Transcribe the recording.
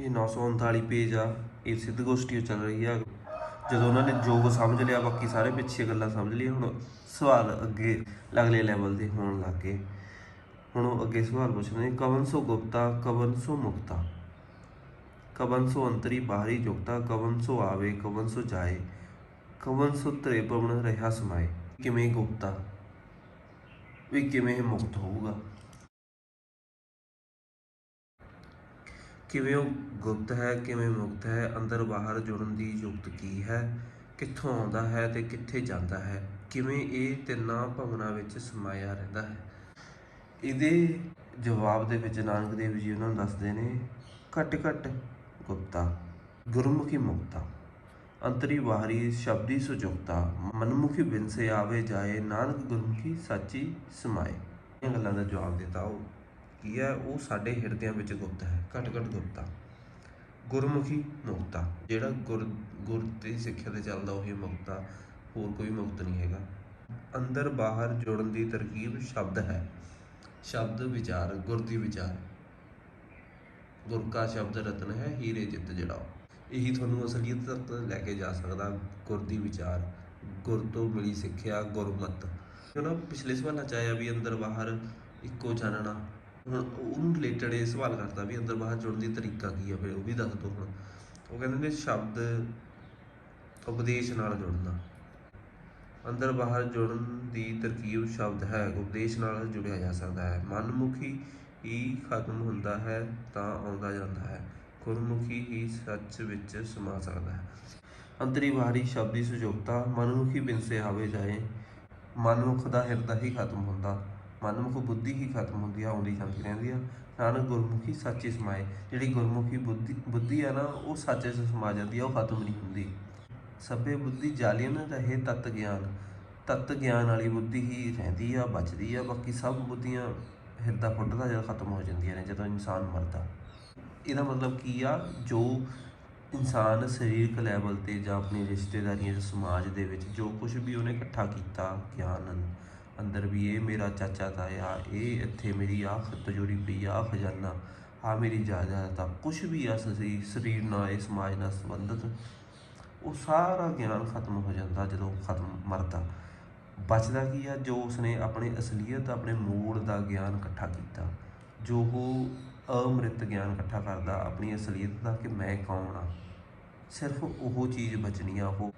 ਇਹ 939 ਪੇਜ ਆ, ਇਹ ਸਿੱਧ ਗੋਸ਼ਟੀ ਚੱਲ ਰਹੀ ਆ। ਜਦੋਂ ਉਹਨਾਂ ਨੇ ਯੋਗ ਸਮਝ ਲਿਆ, ਬਾਕੀ ਸਾਰੇ ਪਿੱਛੇ ਗੱਲਾਂ ਸਮਝ ਲਈਆਂ, ਹੁਣ ਸਵਾਲ ਅੱਗੇ, ਅਗਲੇ ਲੈਵਲ ਦੇ ਹੋਣ ਲੱਗੇ ਹੁਣ ਉਹ ਅੱਗੇ ਸਵਾਲ ਪੁੱਛਦੇ ਕਵਨ ਸੋ ਗੁਪਤਾ, ਕਵਨ ਸੋ ਮੁਕਤਾ? ਕਵਨ ਸੋ ਅੰਤਰੀ ਬਾਹਰੀ ਜੁਗਤਾ, ਕਵਨ ਸੋ ਆਵੇ, ਕਵਨ ਸੋ ਜਾਏ, ਕਵਨ ਸੋ ਤਰੇ ਪਵਨ ਰਹਾ ਸਮਾਏ। ਕਿਵੇਂ ਗੁਪਤਾ? ਵੀ ਕਿਵੇਂ ਇਹ ਮੁਕਤ ਹੋਊਗਾ? ਕਿਵੇਂ ਉਹ ਗੁਪਤ ਹੈ, ਕਿਵੇਂ ਮੁਕਤ ਹੈ, ਅੰਦਰ ਬਾਹਰ ਜੁੜਨ ਦੀ ਯੁਕਤ ਕੀ ਹੈ, ਕਿੱਥੋਂ ਆਉਂਦਾ ਹੈ ਤੇ ਕਿੱਥੇ ਜਾਂਦਾ ਹੈ, ਕਿਵੇਂ ਇਹ ਤਿੰਨਾਂ ਭਵਨਾਂ ਵਿੱਚ ਸਮਾਇਆ ਰਹਿੰਦਾ ਹੈ। ਇਹਦੇ ਜਵਾਬ ਦੇ ਵਿੱਚ ਨਾਨਕ ਦੇਵ ਜੀ ਉਹਨਾਂ ਨੂੰ ਦੱਸਦੇ ਨੇ, ਘਟ ਘਟ ਗੁਪਤਾ, ਗੁਰਮੁਖੀ ਮੁਕਤਾ, ਅੰਤਰੀ ਬਾਹਰੀ ਸ਼ਬਦੀ ਸੁਜੁਗਤਾ ਮਨਮੁਖੀ ਬਿਨ ਸੇ ਆਵੇ ਜਾਏ, ਨਾਨਕ ਗੁਰਮੁਖੀ ਸਾਚੀ ਸਮਾਏ। ਇਹ ਗੱਲਾਂ ਦਾ ਜਵਾਬ ਦਿੱਤਾ ਉਹ। ਕੀ ਹੈ? ਉਹ ਸਾਡੇ ਹਿਰਦਿਆਂ ਵਿੱਚ ਗੁਪਤ ਹੈ, ਘਟ ਘਟ ਗੁਪਤਾ। ਗੁਰਮੁਖੀ ਮੁਕਤਾ। ਜਿਹੜਾ ਗੁਰ ਗੁਰ ਦੀ ਸਿੱਖਿਆ ਤੇ ਚੱਲਦਾ, ਉਹ ਹੀ ਮੁਕਤਾ। ਹੋਰ ਕੋਈ ਮੁਕਤ ਨਹੀਂ ਹੈਗਾ। ਅੰਦਰ ਬਾਹਰ ਜੁੜਨ ਦੀ ਤਰਕੀਬ ਸ਼ਬਦ ਹੈ। ਸ਼ਬਦ ਵਿਚਾਰ, ਗੁਰ ਦੀ ਵਿਚਾਰ। ਗੁਰ ਕਾ ਸ਼ਬਦ ਰਤਨ ਹੈ, ਹੀਰੇ ਜਿੱਤ ਜਿਹੜਾ ਇਹੀ ਤੁਹਾਨੂੰ ਅਸਲੀਅਤ ਤੱਕ ਲੈ ਕੇ ਜਾ ਸਕਦਾ, ਗੁਰ ਦੀ ਵਿਚਾਰ। ਗੁਰ ਤੋਂ ਮਿਲੀ ਸਿੱਖਿਆ, ਗੁਰਮਤ। ਉਹਨਾਂ ਪਿਛਲੇ ਸਵਾਲਾਂ ਚ ਆਇਆ ਵੀ ਅੰਦਰ ਬਾਹਰ ਇੱਕੋ ਜਾਣਨਾ ਹੁਣ ਉਹਨੂੰ ਰਿਲੇਟਡ ਇਹ ਸਵਾਲ ਕਰਦਾ ਵੀ ਅੰਦਰ ਬਾਹਰ ਜੁੜਨ ਦੀ ਤਰੀਕਾ ਕੀ ਹੈ ਫਿਰ, ਉਹ ਵੀ ਦੱਸ ਦਿਓ ਹੁਣ। ਉਹ ਕਹਿੰਦੇ ਨੇ ਸ਼ਬਦ ਉਪਦੇਸ਼ ਨਾਲ ਜੁੜਨਾ। ਅੰਦਰ ਬਾਹਰ ਜੁੜਨ ਦੀ ਤਰਕੀਬ ਸ਼ਬਦ ਹੈ, ਉਪਦੇਸ਼ ਨਾਲ ਜੁੜਿਆ ਜਾ ਸਕਦਾ ਹੈ। ਮਨਮੁਖੀ ਹੀ ਖਤਮ ਹੁੰਦਾ ਹੈ, ਤਾਂ ਆਉਂਦਾ ਜਾਂਦਾ ਹੈ। ਗੁਰਮੁਖੀ ਹੀ ਸੱਚ ਵਿੱਚ ਸਮਾ ਸਕਦਾ ਹੈ। ਅੰਤਰੀ ਬਾਹਰੀ ਸ਼ਬਦੀ ਸੁਜੋਗਤਾ ਮਨਮੁਖੀ ਬਿਨਸੇ ਆਵੇ ਜਾਏ, ਮਨਮੁਖ ਦਾ ਹਿਰਦਾ ਹੀ ਖਤਮ ਹੁੰਦਾ। ਮਨਮੁਖ ਬੁੱਧੀ ਹੀ ਖਤਮ ਹੁੰਦੀ ਆ, ਆਉਂਦੀ ਜਾਂਦੀ ਰਹਿੰਦੀ ਆ। ਨਾਨਕ ਗੁਰਮੁਖੀ ਸੱਚੇ ਸਮਾਏ, ਜਿਹੜੀ ਗੁਰਮੁਖੀ ਬੁੱਧੀ ਬੁੱਧੀ ਆ ਨਾ, ਉਹ ਸੱਚੇ 'ਚ ਸਮਾ ਜਾਂਦੀ ਆ, ਉਹ ਖਤਮ ਨਹੀਂ ਹੁੰਦੀ। ਸਭੇ ਬੁੱਧੀ ਜਾਲੀਨ ਰਹੇ ਤਤ ਗਿਆਨ। ਤਤ ਗਿਆਨ ਵਾਲੀ ਬੁੱਧੀ ਹੀ ਰਹਿੰਦੀ ਆ, ਬਚਦੀ ਆ, ਬਾਕੀ ਸਭ ਬੁੱਧੀਆਂ ਹਿਰਦਾ ਫੁੱਟਦਾ ਜਦੋਂ ਖਤਮ ਹੋ ਜਾਂਦੀਆਂ ਨੇ, ਜਦੋਂ ਇਨਸਾਨ ਮਰਦਾ। ਇਹਦਾ ਮਤਲਬ ਕੀ ਆ? ਜੋ ਇਨਸਾਨ ਸਰੀਰਕ ਲੈਵਲ ਤੇ ਜਾਂ ਆਪਣੀ ਰਿਸ਼ਤੇਦਾਰੀਆਂ ਜਾਂ ਸਮਾਜ ਦੇ ਵਿੱਚ ਜੋ ਕੁਝ ਵੀ ਉਹਨੇ ਇਕੱਠਾ ਕੀਤਾ, ਗਿਆਨ ਅੰਦਰ ਵੀ ਇਹ ਮੇਰਾ ਚਾਚਾ ਤਾਇਆ ਇਹ ਇੱਥੇ ਮੇਰੀ ਆਹ ਖਤਜੋਰੀ ਪਈ ਆ ਆਹ ਖਜ਼ਾਨਾ ਆ ਮੇਰੀ ਜਾਇਦਾਦ ਆ ਕੁਝ ਵੀ ਆ ਸਰੀਰ ਸਰੀਰ ਨਾਲ ਇਹ ਸਮਾਜ ਨਾਲ ਸੰਬੰਧਿਤ, ਉਹ ਸਾਰਾ ਗਿਆਨ ਖਤਮ ਹੋ ਜਾਂਦਾ ਜਦੋਂ ਖਤਮ ਮਰਦਾ। ਬਚਦਾ ਕੀ ਆ? ਜੋ ਉਸਨੇ ਆਪਣੇ ਅਸਲੀਅਤ, ਆਪਣੇ ਮੂਲ ਦਾ ਗਿਆਨ ਇਕੱਠਾ ਕੀਤਾ। ਜੋ ਉਹ ਅਮ੍ਰਿਤ ਗਿਆਨ ਇਕੱਠਾ ਕਰਦਾ, ਆਪਣੀ ਅਸਲੀਅਤ ਦਾ ਕਿ ਮੈਂ ਕੌਣ ਆ? ਸਿਰਫ ਉਹ ਚੀਜ਼ ਬਚਣੀ ਆ, ਉਹ